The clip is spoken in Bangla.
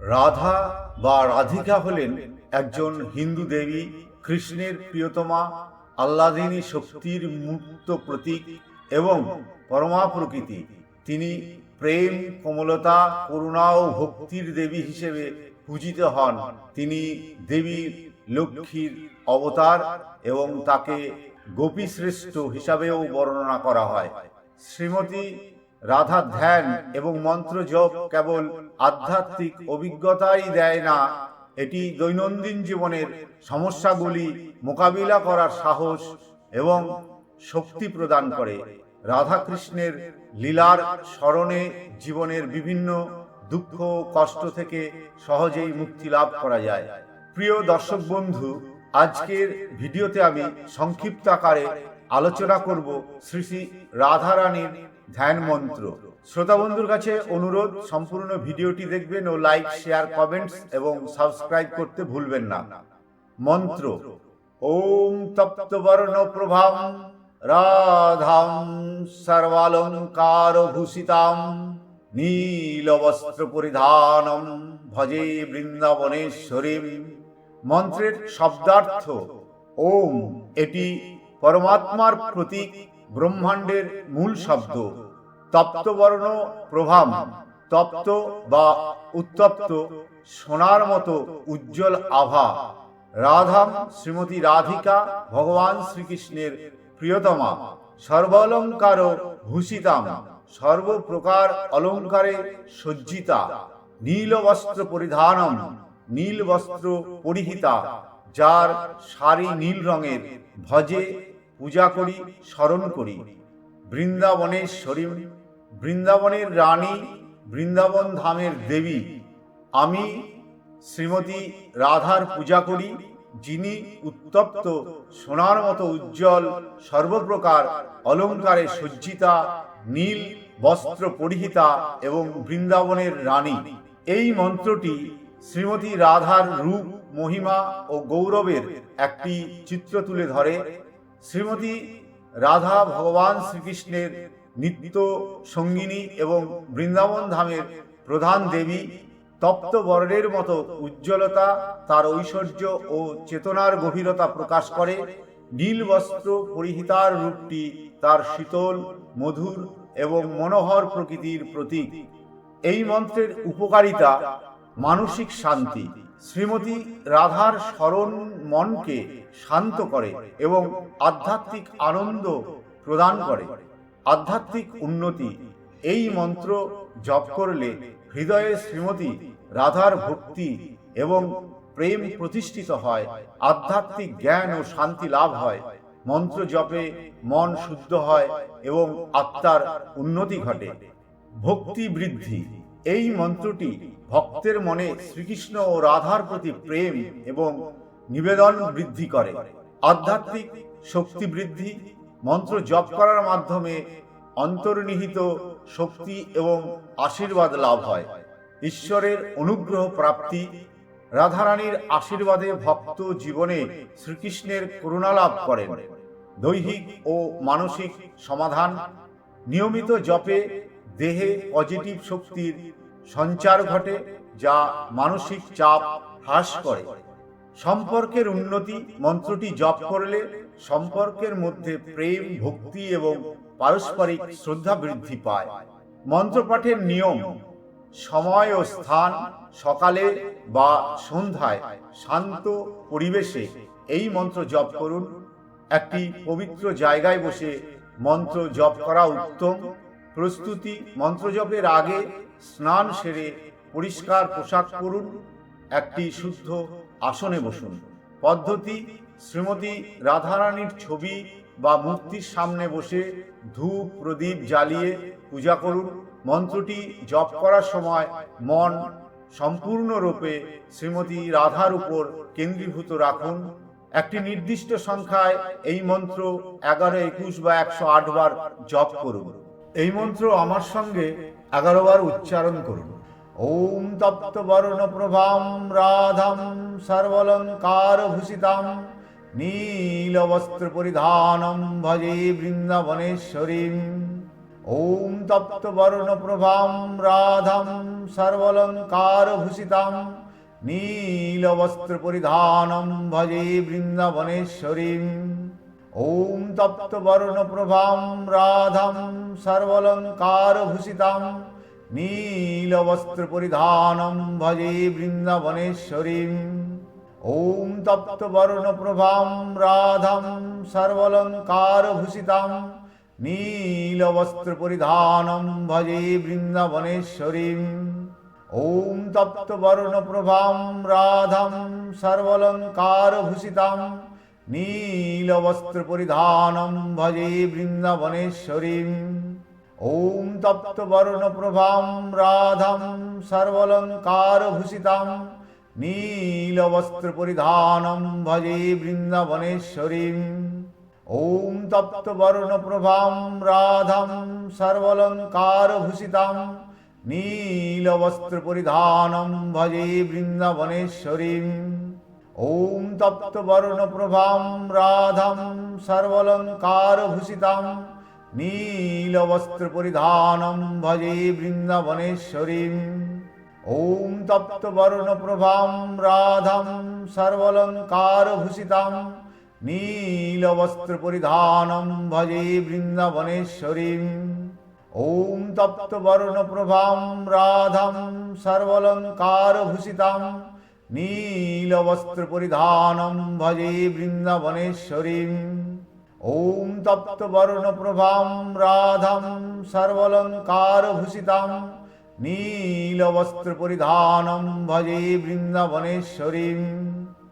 রাধা বা রাধিকা হলেন একজন হিন্দু দেবী, কৃষ্ণের প্রিয়তমা, আল্লাদিনী শক্তির মুক্ত প্রতীক এবং পরমা প্রকৃতি। তিনি প্রেম, কোমলতা, করুণা ও ভক্তির দেবী হিসেবে পূজিত হন। তিনি দেবী লক্ষ্মীর অবতার এবং তাকে গোপী শ্রেষ্ঠ হিসাবেও বর্ণনা করা হয়। শ্রীমতী রাধা ধ্যান এবং মন্ত্র জপ কেবল আধ্যাত্মিক অভিজ্ঞতাই দেয় না, এটি দৈনন্দিন জীবনের সমস্যাগুলি মোকাবিলা করার সাহস এবং শক্তি প্রদান করে। রাধাকৃষ্ণের লীলার স্মরণে জীবনের বিভিন্ন দুঃখ কষ্ট থেকে সহজেই মুক্তি লাভ করা যায়। প্রিয় দর্শক বন্ধু, আজকের ভিডিওতে আমি সংক্ষিপ্ত আকারে আলোচনা করব শ্রী শ্রী রাধারানীর ধ্যান মন্ত্র। শ্রোতা বন্ধুর কাছে অনুরোধ, সম্পূর্ণ ভিডিওটি দেখবেন ও লাইক, শেয়ার, কমেন্টস এবং সাবস্ক্রাইব করতে ভুলবেন না। মন্ত্র, ওম তপ্ত বর্ণ প্রভাম, রাধাম সর্বালঙ্কার ভূষিতাম নীলবস্ত্র পরিধানম, ভজে বৃন্দাবনেশ্বরীম। মন্ত্রের শব্দার্থ, ওম, এটি পরমাত্মার প্রতীক ব্রহ্মাণ্ডের মূল শব্দ, তপ্তবর্ণ প্রভাম, তপ্ত বা উত্তপ্ত, সোনার মতো উজ্জ্বল আভা। রাধাম শ্রীমতী রাধিকা ভগবান শ্রীকৃষ্ণের প্রিয়তমা, সর্বালঙ্কার ভূষিতাম, সর্বপ্রকার অলঙ্কারে সজ্জিতা নীল বস্ত্র পরিধানম নীল বস্ত্র পরিহিতা, যার শাড়ি নীল রঙের ভজে পূজা করি, স্মরণ করি। বৃন্দাবনেশ্বরী, বৃন্দাবনের রানী, বৃন্দাবন ধামের দেবী। আমি শ্রীমতী রাধার পূজা করি, যিনি উত্তপ্ত, সোনার মতো উজ্জ্বল, সর্বপ্রকার, অলঙ্কারে সজ্জিতা, নীল, বস্ত্র পরিহিতা এবং বৃন্দাবনের রানী। এই মন্ত্রটি শ্রীমতী রাধার রূপ, মহিমা ও গৌরবের একটি চিত্র তুলে ধরে। শ্রীমতী রাধা ভগবান শ্রীকৃষ্ণের নিত্য সঙ্গিনী এবং বৃন্দাবন ধামের প্রধান দেবী তপ্ত বর্ণের মতো উজ্জ্বলতা, তার ঐশ্বর্য ও চেতনার গভীরতা প্রকাশ করে, নীল বস্ত্র পরিহিতার রূপটি তার শীতল, মধুর এবং মনোহর প্রকৃতির প্রতীক। এই মন্ত্রের উপকারিতা মানসিক শান্তি। শ্রীমতী রাধার স্মরণ মনকে শান্ত করে এবং আধ্যাত্মিক আনন্দ প্রদান করে। আধ্যাত্মিক উন্নতি, এই মন্ত্র জপ করলে হৃদয়ে শ্রীমতী রাধার ভক্তি এবং প্রেম প্রতিষ্ঠিত হয়, আধ্যাত্মিক জ্ঞান ও শান্তি লাভ হয়। মন্ত্র জপে মন শুদ্ধ হয় এবং আত্মার উন্নতি ঘটে। ভক্তি বৃদ্ধি এই মন্ত্রটি ভক্তের মনে শ্রীকৃষ্ণ ও রাধার প্রতি প্রেম এবং নিবেদন বৃদ্ধি করে। আধ্যাত্মিক শক্তি বৃদ্ধি, মন্ত্র জপ করার মাধ্যমে অন্তর্নিহিত শক্তি এবং আশীর্বাদ লাভ হয়। ঈশ্বরের অনুগ্রহ প্রাপ্তি, রাধারানীর আশীর্বাদে ভক্ত জীবনে শ্রীকৃষ্ণের করুণা লাভ করেন। দৈহিক ও মানসিক সমাধান, নিয়মিত জপে দেহে পজিটিভ শক্তির সঞ্চার ঘটে যা মানসিক চাপ হ্রাস করে। সম্পর্কের উন্নতি মন্ত্রটি জপ করলে সম্পর্কের মধ্যে প্রেম, ভক্তি এবং পারস্পরিক শ্রদ্ধা বৃদ্ধি পায়। মন্ত্রপাঠের নিয়ম, সময় ও স্থান সকালে বা সন্ধ্যায় শান্ত পরিবেশে এই মন্ত্র জপ করুন। একটি পবিত্র জায়গায় বসে মন্ত্র জপ করা উত্তম। প্রস্তুতি মন্ত্রজপের আগে স্নান সেরে পরিষ্কার পোশাক পরুন, একটি শুদ্ধ আসনে বসুন। পদ্ধতি, শ্রীমতী রাধারানীর ছবি বা মূর্তির সামনে বসে ধূপ, প্রদীপ জ্বালিয়ে পূজা করুন। মন্ত্রটি জপ করার সময় মন সম্পূর্ণরূপে শ্রীমতী রাধার উপর কেন্দ্রীভূত রাখুন। একটি নির্দিষ্ট সংখ্যায় এই মন্ত্র এগারো, একুশ বা একশো আট বার জপ করুন। এই মন্ত্র আমার সঙ্গে এগারো বার উচ্চারণ করুন। ওম তপ্ত বর্ণ প্রভাম রাধাম সর্বলঙ্কার ভূষিতাম নীল বস্ত্র পরিধানম ভজে বৃন্দাবনেশ্বরীম। ॐ तप्तवर्णप्रभां राधां सर्वलङ्कारभूषितां नीलवस्त्रपरिधानं भजे बृन्दावनेश्वरीम् ॐ तप्तवर्णप्रभां राधां सर्वलङ्कारभूषितां नीलवस्त्रपरिधानं भजे बृन्दावनेश्वरीम् ॐ तप्तवर्णप्रभां राधां নীলবস্ত্র পরিধানম ভজে বৃন্দাবনেশ্বরী ওম তপ্ত বরণ প্রভাম রাধাম সর্বলঙ্কার ভূষিতাম নীল বস্ত্র পরিধানম ভজে বৃন্দাবনেশ্বরী ওম তপ্ত বরণ প্রভাম রাধাম সর্বলঙ্কার ভূষিতাম নীল বস্ত্র পরিধানম ভজে বৃন্দাবনেশ্বরী ॐ तप्तवर्णप्रभां राधां सर्वलङ्कारभूषितां नीलवस्त्रपरिधानं भजे बृन्दावनेश्वरीम् ॐ तप्तवर्णप्रभां राधां सर्वलङ्कारभूषितां नीलवस्त्रपरिधानं भजे बृन्दावनेश्वरीम् ॐ तप्तवर्णप्रभां राधां নীলবস্ত্র পরিধানম ভজে বৃন্দাবনেশ্বরীম। ওম তপ্ত বরুণ প্রভাম রাধাম সর্বলঙ্কার ভূষিতাম নীলবস্ত্র পরিধানম ভজে বৃন্দাবনেশ্বরীম।